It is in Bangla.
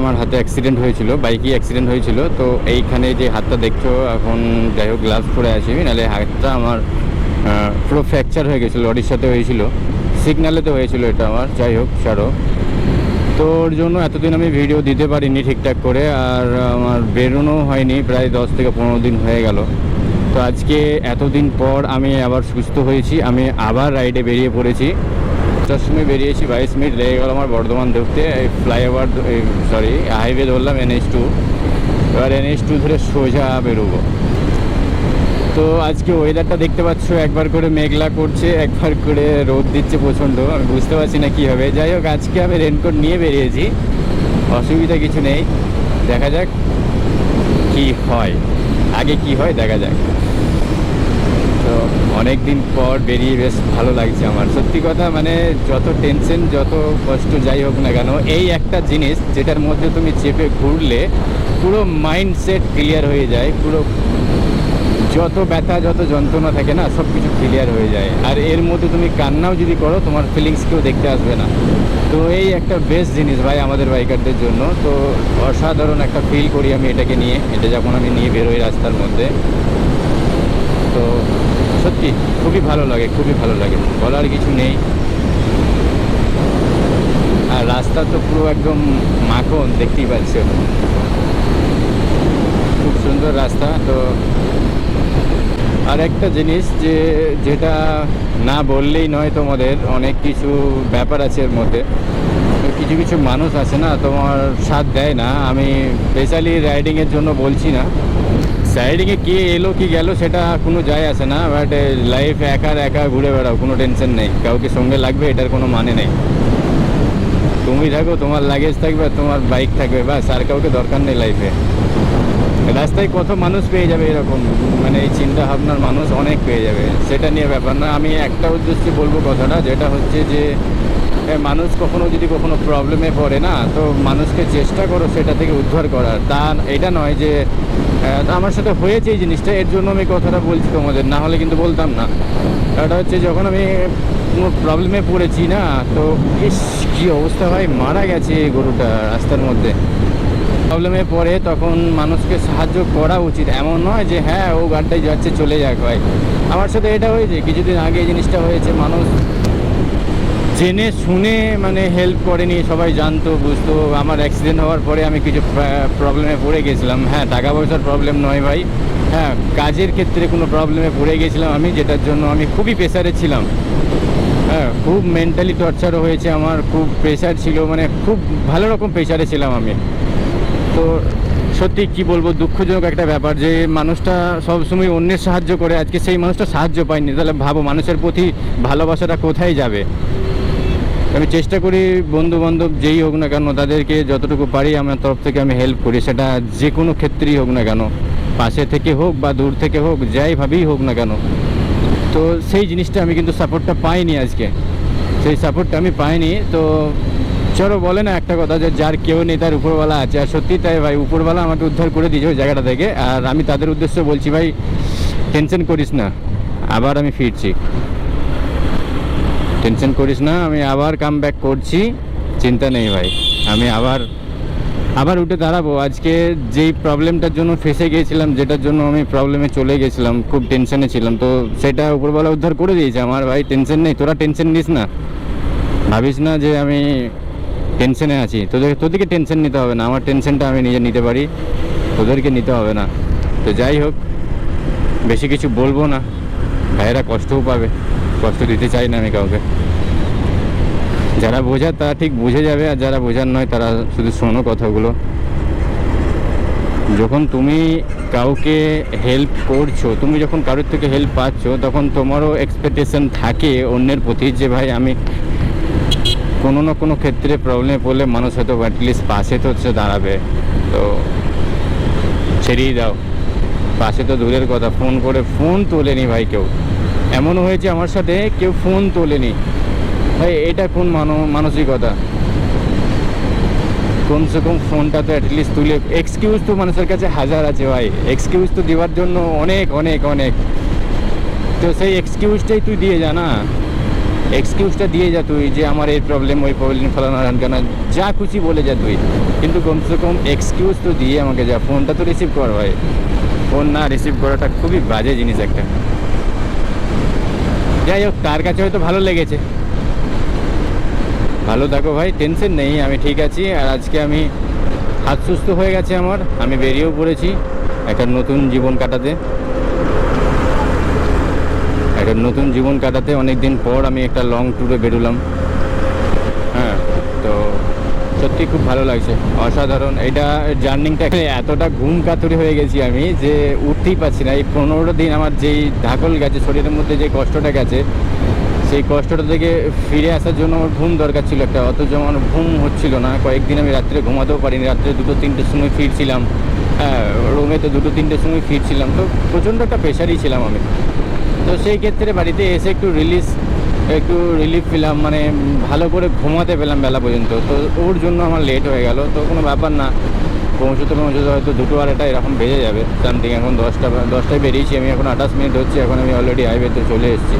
আমার হাতে অ্যাক্সিডেন্ট হয়েছিল বাইকই অ্যাক্সিডেন্ট হয়েছিল, তো এইখানে যে হাতটা দেখছ, এখন যাই হোক গ্লাভস পরে আছি, নাহলে হাতটা আমার পুরো ফ্র্যাকচার হয়ে গেছিল লরির সাথে হয়েছিল। সিগনালেতে হয়েছিল এটা আমার, যাই হোক, ছাড়ো। তো ওর জন্য এতদিন আমি ভিডিও দিতে পারিনি ঠিকঠাক করে, আর আমার বেরোনো হয়নি, প্রায় দশ থেকে পনেরো দিন হয়ে গেল। তো আজকে এতদিন পর আমি আবার সুস্থ হয়েছি, আমি আবার রাইডে বেরিয়ে পড়েছি। দশটার সময় বেরিয়েছি, বাইশ মিনিট লেগে গেল আমার বর্ধমান ঢুকতে, এই ফ্লাইওভার সরি হাইওয়ে ধরলাম এনএইচ টু এবার এনএইচ টু ধরে সোজা বেরোবো। তো আজকে ওয়েদারটা দেখতে পাচ্ছ, একবার করে মেঘলা করছে, একবার করে রোদ দিচ্ছে প্রচণ্ড, আমি বুঝতে পারছি না কী হবে। যাই হোক, আজকে আমি রেনকোট নিয়ে বেরিয়েছি, অসুবিধা কিছু নেই, দেখা যাক কি হয়। আগে কি হয়, দেখা যাক। অনেক দিন পর বেরিয়ে বেশ ভালো লাগছে আমার। সত্যি কথা মানে যত টেনশন যত কষ্ট যাই হোক না কেন, এই একটা জিনিস যেটার মধ্যে তুমি চেপে ঘুরলে পুরো মাইন্ডসেট ক্লিয়ার হয়ে যায়, পুরো যত ব্যথা, যত যন্ত্রণা থাকে না সব কিছু ক্লিয়ার হয়ে যায়। আর এর মধ্যে তুমি কান্নাও যদি করো, তোমার ফিলিংস কেউ দেখতে আসবে না। তো এই একটা বেস্ট জিনিস ভাই আমাদের বাইকারদের জন্য। তো অসাধারণ একটা ফিল করি আমি এটাকে নিয়ে। এটা যখন আমি নিয়ে বেরোই রাস্তার মধ্যে, তো সত্যি খুবই ভালো লাগে, খুবই ভালো লাগে। বলার কিছু নেই। আর রাস্তা তো পুরো একদম মাখন, দেখতেই পাচ্ছ। খুব সুন্দর রাস্তা, তো আর একটা জিনিস যে, যেটা না বললেই নয় তোমাদের, অনেক কিছু ব্যাপার আছে এর মধ্যে। কিছু কিছু মানুষ আছে না, তোমার সাথ দেয় না। আমি স্পেশালি রাইডিংয়ের জন্য বলছি না। সাইডিংয়ে কে এলো, কি গেল সেটা কোনো যায় আসে না বাট লাইফ একার একা ঘুরে বেড়াও, কোনো টেনশন নেই। কাউকে সঙ্গে লাগবে, এটার কোনো মানে নেই। তুমি থাকো, তোমার লাগেজ থাকবে, তোমার বাইক থাকবে বাস আর কাউকে দরকার নেই লাইফে রাস্তায় কত মানুষ পেয়ে যাবে এরকম মানে এই চিন্তা ভাবনার মানুষ অনেক পেয়ে যাবে। সেটা নিয়ে ব্যাপার না। আমি একটা উদ্দেশ্যে বলব কথাটা, যেটা হচ্ছে যে মানুষ কখনো যদি কখনো প্রবলেমে পড়ে না, তো মানুষকে চেষ্টা করো সেটা থেকে উদ্ধার করার। তা এটা নয় যে আমার সাথে হয়েছে এই জিনিসটা, এর জন্য আমি কথাটা বলছি তোমাদের, না হলে কিন্তু বলতাম না। এটা হচ্ছে যখন আমি কোনো প্রবলেমে পড়েছি না, তো ইস, কী অবস্থা ভাই, মারা গেছে এই গরুটা রাস্তার মধ্যে। প্রবলেমে পড়ে তখন মানুষকে সাহায্য করা উচিত। এমন নয় যে হ্যাঁ ও গাড়িটাই যাচ্ছে, চলে যাক ভাই। আমার সাথে এটা হয়েছে, কিছুদিন আগে এই জিনিসটা হয়েছে, মানুষ জেনে শুনে মানে হেল্প করেনি, সবাই জানতো, বুঝতো। আমার অ্যাক্সিডেন্ট হওয়ার পরে আমি কিছু প্রবলেমে পড়ে গেছিলাম। হ্যাঁ টাকা পয়সার প্রবলেম নয় ভাই। হ্যাঁ কাজের ক্ষেত্রে কোনো প্রবলেমে পড়ে গেছিলাম আমি, যেটার জন্য আমি খুবই প্রেসারে ছিলাম। হ্যাঁ খুব মেন্টালি টর্চারও হয়েছে আমার, খুব প্রেশার ছিল মানে খুব ভালো রকম প্রেশারে ছিলাম আমি। তো সত্যি কি বলব, দুঃখজনক একটা ব্যাপার যে মানুষটা সবসময় অন্যের সাহায্য করে, আজকে সেই মানুষটা সাহায্য পায়নি। তাহলে ভাবো, মানুষের প্রতি ভালোবাসাটা কোথায় যাবে? আমি চেষ্টা করি বন্ধু বান্ধব যেই হোক না কেন, তাদেরকে যতটুকু পারি আমার তরফ থেকে আমি হেল্প করি। সেটা যে কোনো ক্ষেত্রেই হোক না কেন, পাশে থেকে হোক বা দূর থেকে হোক যাইভাবেই হোক না কেন। তো সেই জিনিসটা আমি কিন্তু সাপোর্টটা পাইনি আজকে। সেই সাপোর্টটা আমি পাইনি। তো চলো বলে না একটা কথা যে, যার কেউ নেই তার উপরওয়ালা আছে। আর সত্যি তাই ভাই, উপরওয়ালা আমাকে উদ্ধার করে দিয়েছে ওই জায়গাটা থেকে। আর আমি তাদের উদ্দেশ্যে বলছি ভাই টেনশন করিস না। আবার আমি ফিরছি। টেনশন করিস না, আমি আবার কাম ব্যাক করছি, চিন্তা নেই ভাই, আমি আবার আবার উঠে দাঁড়াবো। আজকে যেই প্রবলেমটার জন্য ফেসে গিয়েছিলাম, যেটার জন্য আমি প্রবলেমে চলে গেছিলাম খুব টেনশনে ছিলাম। তো সেটা উপরবেলা উদ্ধার করে দিয়েছে। আমার ভাই টেনশন নেই, তোরা টেনশন নিস না। ভাবিস না যে আমি টেনশনে আছি। তোদের, তোদেরকে টেনশন নিতে হবে না, আমার টেনশনটা আমি নিজে নিতে পারি। তোদেরকে নিতে হবে না। তো যাই হোক, বেশি কিছু বলব না। ভাইয়েরা কষ্টও পাবে। কষ্ট দিতে চাই না আমি কাউকে। যারা বোঝার তারা ঠিক বুঝে যাবে, আর যারা বোঝার নয় তারা শুধু শোনো কথাগুলো। যখন তুমি কাউকে হেল্প করছ, তুমি যখন কারোর থেকে হেল্প পাচ্ছ, তখন তোমারও এক্সপেকটেশন থাকে অন্যের প্রতি যে, ভাই, আমি কোনো না কোনো ক্ষেত্রে প্রবলেমে পড়লে মানুষ হয়তো অ্যাটলিস্ট পাশে তো হচ্ছে দাঁড়াবে। তো ছেড়েই দাও। পাশে তো দূরের কথা। ফোন করে ফোন তোলেনি ভাই কেউ। এমনও হয়েছে আমার সাথে কেউ ফোন তোলেনি। ভাই, এটা কোন মানো মানসিকতা? কমসে কম ফোনটা তো অ্যাটলিস্ট তুলে এক্সকিউজ তো মানুষের কাছে হাজার আছে ভাই। এক্সকিউজ তো দেওয়ার জন্য অনেক অনেক অনেক। তো সেই এক্সকিউজটাই তুই দিয়ে যা না। এক্সকিউজটা দিয়ে যা তুই যে আমার এই প্রবলেম ওই প্রবলেম ফলানো কেন যা খুশি বলে যা তুই। কিন্তু কমসে কম এক্সকিউজ তো দিয়ে আমাকে যা। ফোনটা তো রিসিভ কর ভাই। ফোন না রিসিভ করাটা খুবই বাজে জিনিস একটা। যাই হোক, তার কাছে হয়তো ভালো লেগেছে। ভালো থাকো ভাই, টেনশন নেই, আমি ঠিক আছি। আর আজকে আমি হাত সুস্থ হয়ে গেছে আমার, আমি বেরিয়েও পড়েছি একটা নতুন জীবন কাটাতে। একটা নতুন জীবন কাটাতে অনেক দিন পর আমি একটা লং ট্যুরে বেরোলাম। সত্যি খুব ভালো লাগছে। অসাধারণ। এটা জার্নিংটা এতটা ঘুম কাতুরি হয়ে গেছি আমি যে উঠতেই পারছি না। এই পনেরো দিন আমার যেই ধাকল গেছে, শরীরের মধ্যে যে কষ্টটা গেছে, সেই কষ্টটা থেকে ফিরে আসার জন্য আমার ঘুম দরকার ছিল একটা। অথচ আমার ঘুম হচ্ছিল না। কয়েকদিন আমি রাত্রে ঘুমাতেও পারিনি। রাত্রে দুটো, তিনটের সময় ফিরছিলাম। হ্যাঁ রুমে তো দুটো, তিনটের সময় ফিরছিলাম। তো প্রচণ্ড একটা প্রেশারই ছিলাম আমি। তো সেই ক্ষেত্রে বাড়িতে এসে একটু রিলিজ একটু রিলিফ পেলাম মানে ভালো করে ঘুমাতে পেলাম বেলা পর্যন্ত। তো ওর জন্য আমার লেট হয়ে গেল, তো কোনো ব্যাপার না। পৌঁছতে পৌঁছতে হয়তো দুটো আড়াইটা এরকম বেজে যাবে। সামথিং এখন দশটা দশটায় বেরিয়েছি, আমি এখন আঠাশ মিনিট হচ্ছে, এখন আমি অলরেডি হাইওয়েতে চলে এসেছি।